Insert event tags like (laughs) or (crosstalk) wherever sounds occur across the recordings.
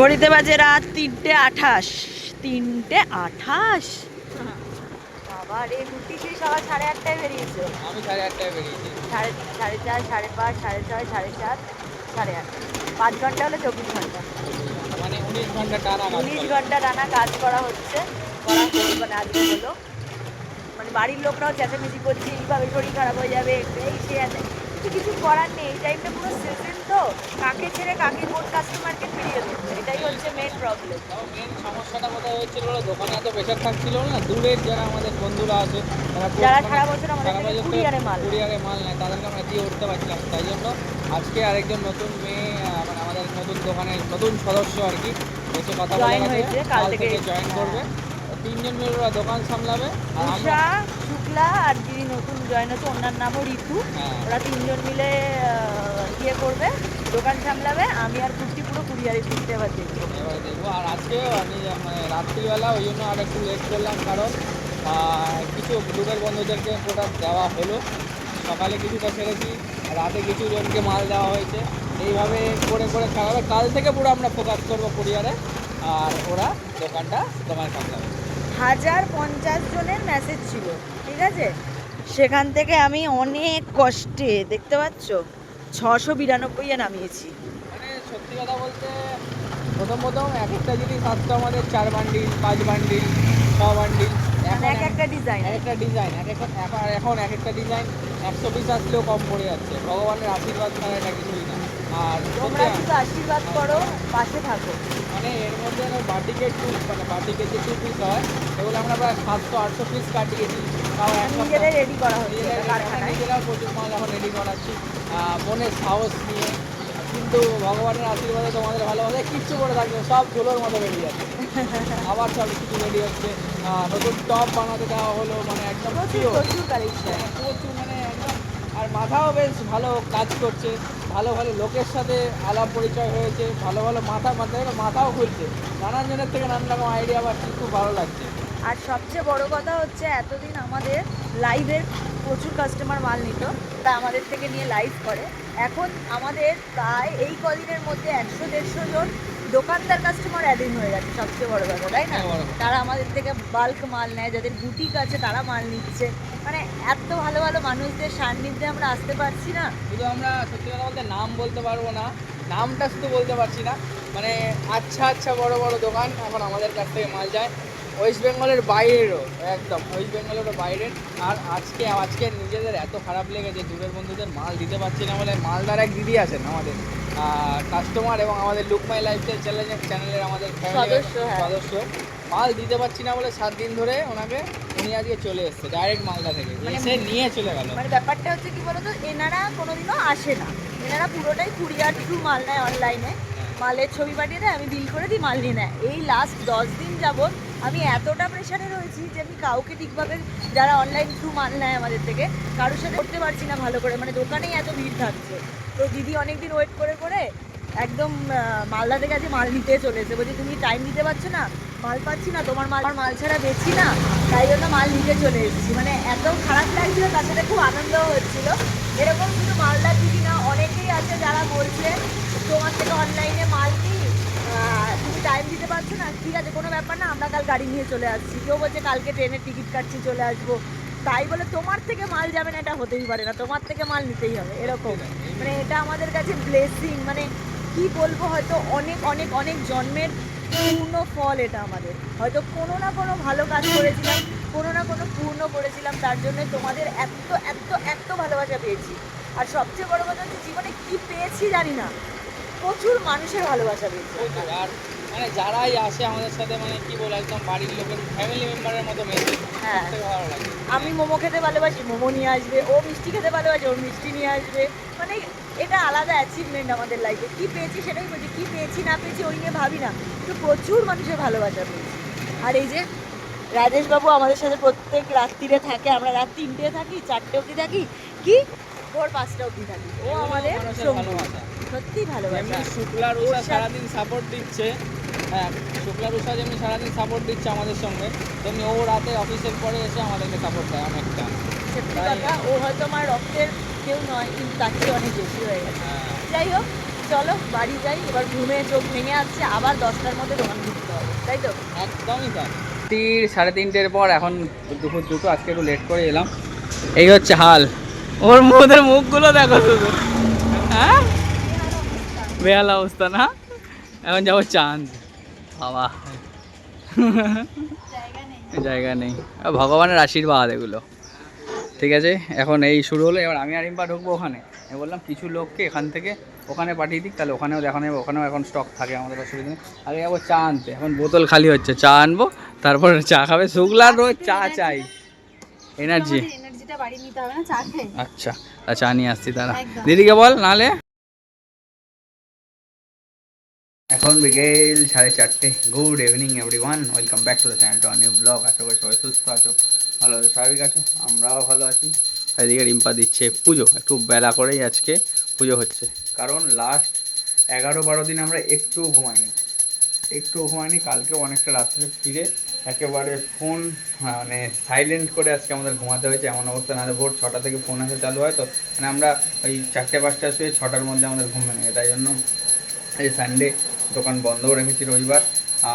ঘড়িতে বাজে রাত তিনটে আঠাশ। তিনটে আঠাশ? বাবা রে কুটি সেই সকাল সাড়ে আটটায় বেরিয়েছো। আমি সাড়ে আটটায় বেরিয়েছি। সাড়ে সাড়ে চার সাড়ে পাঁচ সাড়ে ছয় সাড়ে সাত সাড়ে আট। পাঁচ ঘণ্টা হলে চব্বিশ ঘণ্টা। মানে উনিশ ঘণ্টা টানা উনিশ ঘণ্টা টানা কাজ করা হচ্ছে। করা মানে আজকে হলো? মানে বাড়ির লোকরাও চেঁচামেচি করছে এইভাবে শরীর খারাপ হয়ে যাবে এই সে কিন্তু কিছু করার নেই এই টাইমটা পুরো সিজন তো। কাকে ছেড়ে কাকে কোন কাস্টমারকে ফিরিয়ে দেবো? এটাই হচ্ছে মেন প্রবলেম মেন সমস্যাটা কোথায় হচ্ছিল দোকানে এত প্রেশার থাকছিল না? দূরের যারা আমাদের বন্ধুরা আছে যারা সারা বছর আমাদের কুরিয়ারে মাল। কুরিয়ারে মাল নেয় তাদেরকে আমরা দিয়ে উঠতে পারছিলাম তাই জন্য আজকে আরেকজন নতুন মেয়ে মানে আমাদের নতুন দোকানের নতুন সদস্য আর কি এসে কথা বলে Join হয়েছে, কাল থেকে- জয়েন হ্যাঁ। করবে। তিনজন মিলে ওরা দোকান সামলাবে উষা শুক্লা আর নতুন জয়েন হচ্ছে ওনার নামও ঋতু। হ্যাঁ। ওরা তিনজন মিলে ইয়ে করবে দোকান সামলাবে আমি আর কুর্তি পুরো কুরিয়ারে ফিরতে এবার দেখব। দেখব। আর আজকে আমি মানে রাত্রিবেলা ওই জন্য আর একটু লেট করলাম কারণ কিছু গ্রুপের বন্ধুদেরকে প্রোডাক্ট দেওয়া হলো। সকালে কিছুটা ছেড়েছি রাতে কিছু জনকে মাল দেওয়া হয়েছে। এইভাবে করে করে সারাবে। কাল থেকে পুরো আমরা ফোকাস করব কুরিয়ারে আর ওরা দোকানটা দোকান সামলাবে। হাজার পঞ্চাশ জনের মেসেজ ছিল ঠিক আছে? সেখান থেকে আমি অনেক কষ্টে দেখতে পাচ্ছ? ছশো বিরানব্বইয়ে নামিয়েছি। মানে সত্যি কথা বলতে প্রথম প্রথম এক একটা জিনিস আসতো আমাদের চার বান্ডিল পাঁচ বান্ডিল ছ বান্ডিল মানে এক একটা ডিজাইন এক একটা ডিজাইন এক একটা এখন এক একটা ডিজাইন একশো পিস আসলেও কম পড়ে যাচ্ছে। ভগবানের আশীর্বাদ ছাড়া এটা কিছুই না। আর তোমরা শুধু আশীর্বাদ করো পাশে থাকো। মানে এর মধ্যে বাটিকের টু মানে বাটিকের যে টু পিস হয় সেগুলো আমরা প্রায় সাতশো আটশো পিস কাটিয়েছি তাও রেডি করা নিজেরাও প্রচুর মাল এখন রেডি করাচ্ছি মনের সাহস নিয়ে। কিন্তু ভগবানের আশীর্বাদে তোমাদের ভালোবাসে কিচ্ছু করে থাকবে সব ধুলোর মতো বেরিয়ে যাচ্ছে। (laughs) আবার সব কিছু রেডি হচ্ছে নতুন টপ বানাতে দেওয়া হলো মানে একদম প্রচুর প্রচুর কালেকশন প্রচুর মানে আর মাথাও বেশ ভালো কাজ করছে। ভালো ভালো লোকের সাথে আলাপ পরিচয় হয়েছে, ভালো ভালো মাথা মাথায় মাথাও খুলছে। নানান জনের থেকে নানান রকম আইডিয়া পাচ্ছি খুব ভালো লাগছে। আর সবচেয়ে বড় কথা হচ্ছে, এতদিন আমাদের লাইভের প্রচুর কাস্টমার মাল নিত, তা আমাদের থেকে নিয়ে লাইভ করে। এখন আমাদের প্রায় এই কদিনের মধ্যে একশো, দেড়শো জন দোকানদার কাস্টমার অ্যাডিং হয়ে গেছে সবচেয়ে বড় কথা তাই না? হ্যাঁ, তারা আমাদের থেকে বাল্ক মাল নেয় যাদের বুটিক আছে তারা মাল নিচ্ছে। মানে এত ভালো ভালো মানুষদের সান্নিধ্যে আমরা আসতে পারছি না। শুধু আমরা সত্যি কথা বলতে নাম বলতে পারব না নামটা শুধু বলতে পারছি না। মানে আচ্ছা আচ্ছা বড় বড় দোকান এখন আমাদের কাছ থেকে মাল যায়। ওয়েস্ট বেঙ্গলের বাইরেরও একদম ওয়েস্ট বেঙ্গলেরও বাইরের। আর আজকে আজকে নিজেদের এত খারাপ লেগেছে দূরের বন্ধুদের মাল দিতে পারছি না বলে মালদার এক দিদি আছেন আমাদের। কাস্টমার এবং আমাদের লুক মাই লাইফস্টাইল চ্যালেঞ্জ চ্যানেলের আমাদের সদস্য, হ্যাঁ। সদস্য। মাল দিতে পারছি না বলে সাত দিন ধরে ওনাকে উনি আজকে চলে এসছে ডাইরেক্ট মালদা থেকে। মানে- এসে নিয়ে চলে গেল। মানে ব্যাপারটা হচ্ছে কি বলতো এনারা কোনোদিনও আসে না। এনারা পুরোটাই কুরিয়ার থ্রু মাল নেয় অনলাইনে মালের ছবি পাঠিয়ে দেয় আমি বিল করে দিই মাল নিয়ে নেয়। এই লাস্ট দশ দিন যাবৎ আমি এতটা প্রেশারে রয়েছি যে আমি কাউকে ঠিকভাবে যারা অনলাইন থ্রু মাল নেয় আমাদের থেকে কারোর সাথে করতে পারছি না ভালো করে। মানে দোকানেই এত ভিড় থাকছে। তো দিদি অনেক দিন ওয়েট করে করে একদম মালদা থেকে আজকে মাল নিতে চলেছে। বলছি তুমি টাইম দিতে পারছ না? মাল পাচ্ছি না তোমার মাল মাল ছাড়া বেচছি না। তাই জন্য মাল নিতে চলে এসেছি। মানে এত খারাপ লাগছিল তার সাথে খুব আনন্দ হচ্ছিল। এরকম শুধু মালদার দিদি না অনেকেই আছে যারা বলছে তোমার থেকে অনলাইনে মাল আহ, তুমি টাইম দিতে পারছ না। ঠিক আছে কোনো ব্যাপার না আমরা কাল গাড়ি নিয়ে চলে আসছি। কেউ বলছে কালকে ট্রেনের টিকিট কাটছি চলে আসব। তাই বলে তোমার থেকে মাল যাবে না এটা হতেই পারে না। তোমার থেকে মাল নিতেই হবে। এরকম। মানে এটা আমাদের কাছে ব্লেসিং মানে কি বলব হয়তো অনেক অনেক অনেক জন্মের পূর্ণ ফল এটা আমাদের। হয়তো কোনো না কোনো ভালো কাজ করেছিলাম, কোনো না কোনো পূর্ণ করেছিলাম, তার জন্য তোমাদের এত এত এত ভালোবাসা পেয়েছি। আর সবচেয়ে বড় কথা হচ্ছে জীবনে কি পেয়েছি জানি না। প্রচুর মানুষের ভালোবাসা পেয়েছি। আর মানে যারাই আসে আমাদের সাথে মানে কি বলে একদম বাড়ির লোকের ফ্যামিলি মেম্বারের মতো মেসে হ্যাঁ। আমি মোমো খেতে ভালোবাসি মোমো নিয়ে আসবে ও মিষ্টি খেতে ভালোবাসে ওর মিষ্টি নিয়ে আসবে। মানে এটা আলাদা অ্যাচিভমেন্ট আমাদের লাইফে কি পেয়েছি সেটাই বলছি কি পেয়েছি না পেয়েছি ওই নিয়ে ভাবি না। কিন্তু প্রচুর মানুষের ভালোবাসা পেয়েছি। আর এই যে রাজেশবাবু আমাদের সাথে প্রত্যেক রাত্রিরে থাকে আমরা রাত তিনটে থাকি চারটে অবধি থাকি কি? ভোর পাঁচটা অবধি থাকি। ও আমাদের। সত্যি ভালোবাসা। শুক্লার সারাদিন সাপোর্ট দিচ্ছে। হ্যাঁ শুক্লা উষা যেমনি সারাদিন সাপোর্ট দিচ্ছে আমাদের সঙ্গে তেমনি ও রাতে অফিসের পরে এসে আমাদেরকে সাপোর্ট দেয় অনেকটা। সত্যি কথা ও হয়তো আমার রক্তের কেউ নয় কিন্তু চেয়ে অনেক বেশি হয়ে গেছে। হ্যাঁ, যাই হোক চলো বাড়ি যাই এবার ঘুমে চোখ ভেঙে আসছে আবার দশটার মধ্যে দোকান খুলতে হবে তাই তো? একদমই তাই। তিন সাড়ে তিনটের পর এখন দুপুর দুটো আজকে একটু লেট করে এলাম। এই হচ্ছে হাল। ওর ওদের মুখগুলো দেখো শুধু। হ্যাঁ? বেহাল অবস্থা না? এখন যাব চাঁদ। বাবা। জায়গা নেই। ভগবানের আশীর্বাদ এগুলো। ঠিক আছে? এখন এই শুরু হলো। এবার আমি আর ইম্পা ঢুকবো ওখানে। আমি বললাম কিছু লোককে এখান থেকে ওখানে পাঠিয়ে দিক। তাহলে ওখানেও দেখানো যাবে ওখানেও এখন স্টক থাকে আমাদের অসুবিধা নেই। আগে যাব চা আনতে। এখন বোতল খালি হচ্ছে। চা আনব। তারপর চা খাবে। শুক্লার রোজ চা চাই। এনার্জি না চা আচ্ছা। চা নিয়ে আসছি তারা দিদিকে বল নালে। এখন বিকেল সাড়ে চারটে। Good evening everyone welcome back to the channel to new blog আশা করি সবাই সুস্থ আছো, ভালো আছো, স্বাভাবিক আছো, আমরাও ভালো আছি। এদিকে রিম্পা দিচ্ছে পুজো, একটু বেলা করেই আজকে পুজো হচ্ছে। কারণ লাস্ট এগারো বারো দিন আমরা একটু ঘুমাইনি। একটু ঘুমাইনি, কালকে অনেকটা রাত্রে ফিরে একেবারে ফোন মানে সাইলেন্ট করে আজকে আমাদের ঘুমাতে হয়েছে। এমন অবস্থা, নাহলে ভোর ছটা থেকে ফোন আসা চালু হয় তো। মানে আমরা ওই চারটে পাঁচটা শুয়ে ছটার মধ্যে আমাদের ঘুম ভেঙে তাই জন্য এই সানডে দোকান বন্ধও রেখেছি রবিবার।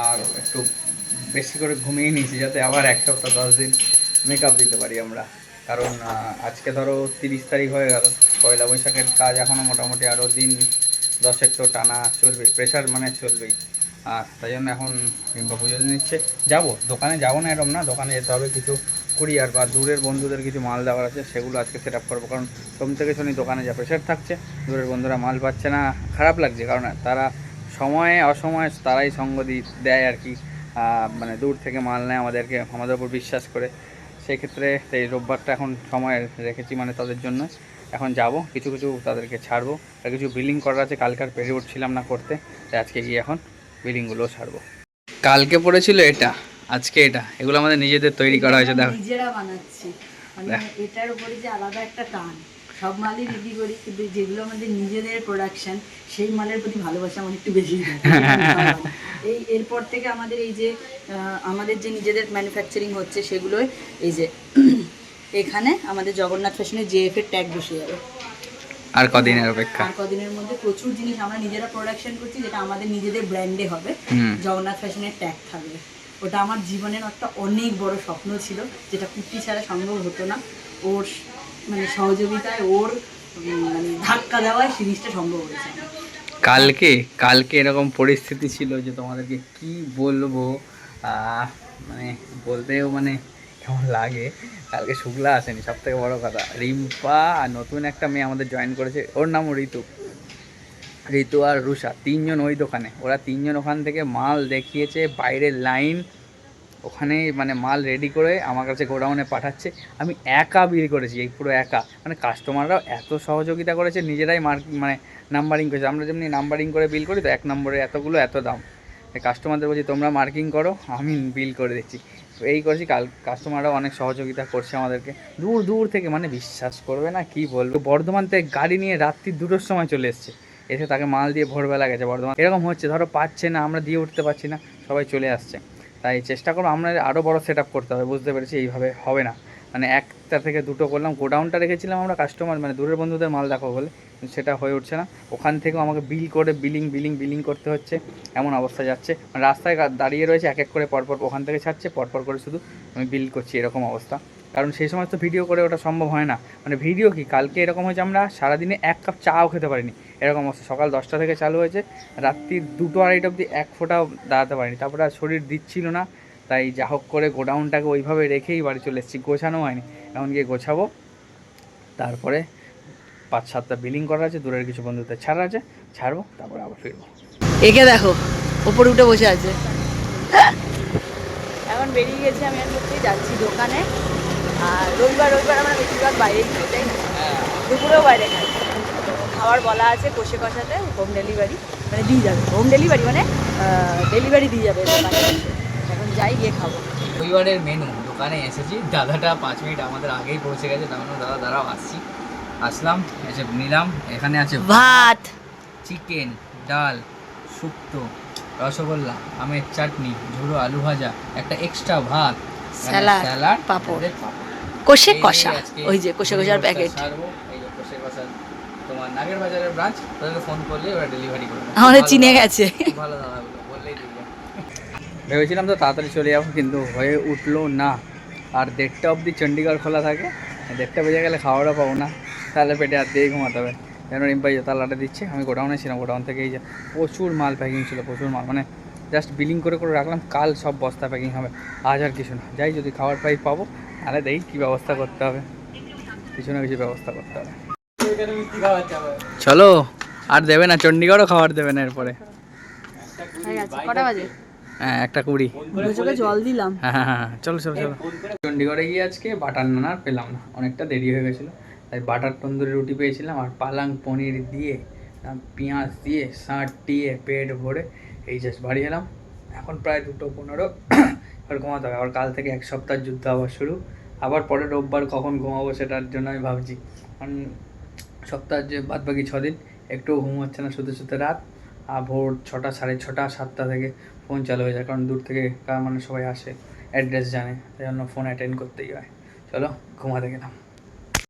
আর একটু বেশি করে ঘুমিয়ে নিয়েছি যাতে আবার এক সপ্তাহ, দশ দিন মেকআপ দিতে পারি আমরা। কারণ আজকে ধরো তিরিশ তারিখ হয়ে গেল। পয়লা বৈশাখের কাজ এখনও মোটামুটি আরও দিন দশেক তো টানা চলবে প্রেশার মানে চলবেই। আর তাই জন্য এখন রিম্পা পুজো নিচ্ছে যাব, দোকানে যাব না এরকম না, দোকানে যেতে হবে কিছু কুরিয়ার বা দূরের বন্ধুদের কিছু মাল দেওয়ার আছে, সেগুলো আজকে সেট আপ করব। কারণ সোম থেকে শনি দোকানে যা প্রেশার থাকছে, দূরের বন্ধুরা মাল পাচ্ছে না, খারাপ লাগছে। কারণ তারা সময়ে অসময়ে তারাই সঙ্গ দেয় আর কি। মানে দূর থেকে মাল নেয় আমাদেরকে আমাদের উপর বিশ্বাস করে। সেই ক্ষেত্রে এই রোববারটা এখন সময় রেখেছি মানে তাদের জন্য। এখন যাব কিছু কিছু তাদেরকে ছাড়বো। আর কিছু বিলিং করার আছে কালকে আর পেরে উঠছিলাম না করতে। তাই আজকে গিয়ে এখন বিলিংগুলো ছাড়বো। কালকে পড়েছিল এটা আজকে এটা। এগুলো আমাদের নিজেদের তৈরি করা হয়েছে দেখো। নিজেরা বানাচ্ছি। মানে। এটার উপরে যে আলাদা একটা টান। সব মালই রেডি করি কিন্তু যেগুলো আমাদের নিজেদের প্রোডাকশন সেই মালের প্রতি ভালোবাসা আমার একটু বেশি (laughs) এই এরপর থেকে আমাদের এই যে আমাদের যে নিজেদের ম্যানুফ্যাকচারিং হচ্ছে সেগুলোই এই যে (clears throat) এখানে আমাদের জগন্নাথ ফ্যাশনের জেএফ এর ট্যাগ বসে যাবে। আর কদিনের অপেক্ষা? আর কদিনের মধ্যে প্রচুর জিনিস আমরা নিজেরা প্রোডাকশন করছি যেটা আমাদের নিজেদের ব্র্যান্ডে হবে। জগন্নাথ ফ্যাশনের ট্যাগ থাকবে। ওটা আমার জীবনের একটা অনেক বড় স্বপ্ন ছিল যেটা কুর্তি ছাড়া সম্ভব হতো না। ওর মানে সহযোগিতায় ওর মানে ধাক্কা দেওয়ায় জিনিসটা সম্ভব হয়েছে। কালকে কালকে এরকম পরিস্থিতি ছিল যে তোমাদেরকে কি বলব মানে বলতেও মানে কেমন লাগে। কালকে শুক্লা আসেনি সব থেকে বড়ো কথা। রিম্পা আর নতুন একটা মেয়ে আমাদের জয়েন করেছে, ওর নাম ঋতু। ঋতু আর রুষা, তিনজন ওই দোকানে। ওরা তিনজন ওখান থেকে মাল দেখিয়েছে, বাইরের লাইন ওখানে মানে মাল রেডি করে আমার কাছে গোডাউনে পাঠাচ্ছে। আমি একা বিল করেছি, এই পুরো একা। মানে কাস্টমাররাও এত সহযোগিতা করেছে, নিজেরাই মার্ক মানে নাম্বারিং করেছে। আমরা যেমনি নাম্বারিং করে বিল করি, তো এক নম্বরে এতগুলো, এত দাম। কাস্টমারদের বলছি, তোমরা মার্কিং করো, আমি বিল করে দিচ্ছি। এই করেছি, কাল কাস্টমাররাও অনেক সহযোগিতা করছে আমাদেরকে। দূর দূর থেকে মানে বিশ্বাস করবে না, কি বলব? বর্ধমান থেকে গাড়ি নিয়ে রাত্রি দুটোর সময় চলে এসছে। এসে তাকে মাল দিয়ে ভোরবেলা গেছে বর্ধমান। এরকম হচ্ছে, ধরো পাচ্ছে না, আমরা দিয়ে উঠতে পারছি না, সবাই চলে আসছে। তাই চেষ্টা করব আমরা আরও বড় সেট করতে হবে, বুঝতে পেরেছি? এইভাবে হবে না। মানে একটা থেকে দুটো করলাম, গোডাউনটা রেখেছিলাম আমরা কাস্টমার মানে দূরের বন্ধুদের মাল দেখো বলে, সেটা হয়ে উঠছে না। ওখান থেকেও আমাকে বিল করে বিলিং বিলিং বিলিং করতে হচ্ছে, এমন অবস্থা যাচ্ছে। মানে রাস্তায় দাঁড়িয়ে রয়েছে, এক এক করে পরপর ওখান থেকে ছাড়ছে, পরপর করে শুধু আমি বিল করছি, এরকম অবস্থা। কারণ সেই সময় তো ভিডিও করে ওটা সম্ভব হয় না। মানে ভিডিও কি? কালকে এরকম হয়েছে আমরা সারাদিনে এক কাপ চাও খেতে পারিনি। এরকম অবস্থা। সকাল দশটা থেকে চালু হয়েছে রাত্রি দুটো আড়াইটা অবধি এক ফোঁটাও দাঁড়াতে পারিনি। তারপরে আর শরীর দিচ্ছিল না। তাই যা হোক করে গোডাউনটাকে ওইভাবে রেখেই বাড়ি চলে এসেছি। গোছানো হয়নি। এখন গিয়ে গোছাবো। তারপরে পাঁচ সাতটা বিলিং করা আছে দূরের কিছু বন্ধুদের ছাড়া আছে। ছাড়বো তারপরে আবার ফিরবো। একে দেখো ওপরে উঠে বসে আছে। এখন বেরিয়ে গেছি আমি আর যাচ্ছি দোকানে। আর রবিবার রবিবার আমরা বেশিরভাগ বাইরেই খাই তাই না? দুপুরেও বাইরে খাই। খাবার বলা আছে কষে কষাতে হোম ডেলিভারি মানে দিয়ে যাবে। হোম ডেলিভারি মানে ডেলিভারি দিয়ে যাবে এখন যাই গিয়ে খাব। রবিবারের মেনু দোকানে এসেছি। দাদাটা পাঁচ মিনিট আমাদের আগেই পৌঁছে গেছে। তার মানে দাদা দাঁড়াও আসছি। আসলাম এসে নিলাম। এখানে আছে ভাত চিকেন ডাল শুক্তো রসগোল্লা আমের চাটনি ঝুড়ো আলু ভাজা একটা এক্সট্রা ভাত স্যালাড, স্যালাড পাঁপড়। পাঁপড়। কষে কষা ওই যে কষে কষার প্যাকেট তোমার নাগের বাজারের ব্রাঞ্চ তাদেরকে ফোন করলে ওরা ডেলিভারি করে দেয়। আমাদের চিনে গেছে। ভালো দাদাগুলো বললেই ভেবেছিলাম তো তাড়াতাড়ি চলে যাব কিন্তু হয়ে উঠল না। আর দেড়টা অবধি চণ্ডীগড় খোলা থাকে দেড়টা বেজে গেলে খাওয়াটা পাবো না। তাহলে পেটে আর দিয়ে ঘুমাতে হবে। যেন রিম্পাই তালাটা দিচ্ছে আমি গোডাউনে ছিলাম গোডাউন থেকে এই যে প্রচুর মাল প্যাকিং ছিল প্রচুর মাল। মানে জাস্ট বিলিং করে করে রাখলাম কাল সব বস্তা প্যাকিং হবে। আজ আর কিছু না। যাই যদি খাবার পাই পাবো তাহলে দেখি কী ব্যবস্থা করতে হবে। কিছু না কিছু ব্যবস্থা করতে হবে। চলো আর দেবে না চণ্ডীগড়ও খাবার দেবে না এরপরে। হ্যাঁ একটা কুড়ি। জল দিলাম। হ্যাঁ হ্যাঁ হ্যাঁ চলো চলো চলো। চণ্ডীগড়ে গিয়ে আজকে বাটার নান আর পেলাম না অনেকটা দেরি হয়ে গেছিল। তাই বাটার তন্দুরি রুটি পেয়েছিলাম আর পালাং পনির দিয়ে পেঁয়াজ দিয়ে শাঁট দিয়ে পেট ভরে এই জাস্ট বাড়ি এলাম। এখন প্রায় দুটো পনেরো। এবার ঘুমাতে হবে। আবার কাল থেকে এক সপ্তাহ যুদ্ধ আবার শুরু। আবার পরে রোববার কখন ঘুমাবো সেটার জন্য আমি ভাবছি। কারণ সপ্তাহের যে বাদ বাকি ছদিন, একটুও ঘুম হচ্ছে না শুতে শুতে রাত। আর ভোর ছটা, সাড়ে ছটা, সাতটা থেকে ফোন চালু হয়ে যায়। কারণ দূর থেকে মানে সবাই আসে অ্যাড্রেস জানে। তাই জন্য ফোন অ্যাটেন্ড করতেই হয়। চলো, ঘুমাতে গেলাম।